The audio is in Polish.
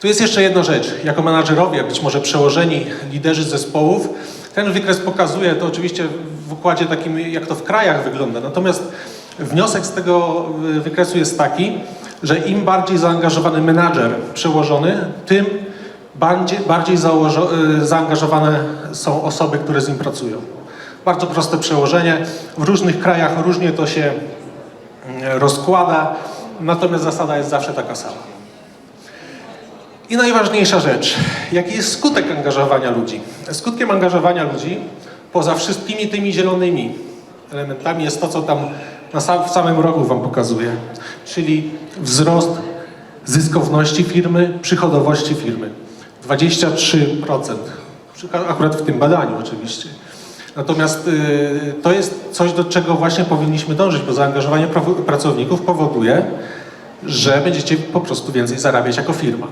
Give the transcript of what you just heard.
Tu jest jeszcze jedna rzecz. Jako menadżerowie, być może przełożeni, liderzy zespołów, ten wykres pokazuje to oczywiście w układzie takim, jak to w krajach wygląda. Natomiast wniosek z tego y, wykresu jest taki, że im bardziej zaangażowany menadżer przełożony, tym bardziej, bardziej y, zaangażowane są osoby, które z nim pracują. Bardzo proste przełożenie. W różnych krajach różnie to się mm, rozkłada, natomiast zasada jest zawsze taka sama. I najważniejsza rzecz, jaki jest skutek angażowania ludzi? Skutkiem angażowania ludzi, poza wszystkimi tymi zielonymi elementami, jest to, co tam na sam, w samym rogu Wam pokazuję, czyli wzrost zyskowności firmy, przychodowości firmy. 23%, Przy- akurat w tym badaniu oczywiście. Natomiast y, to jest coś, do czego właśnie powinniśmy dążyć, bo zaangażowanie pracowników powoduje, że będziecie po prostu więcej zarabiać jako firma.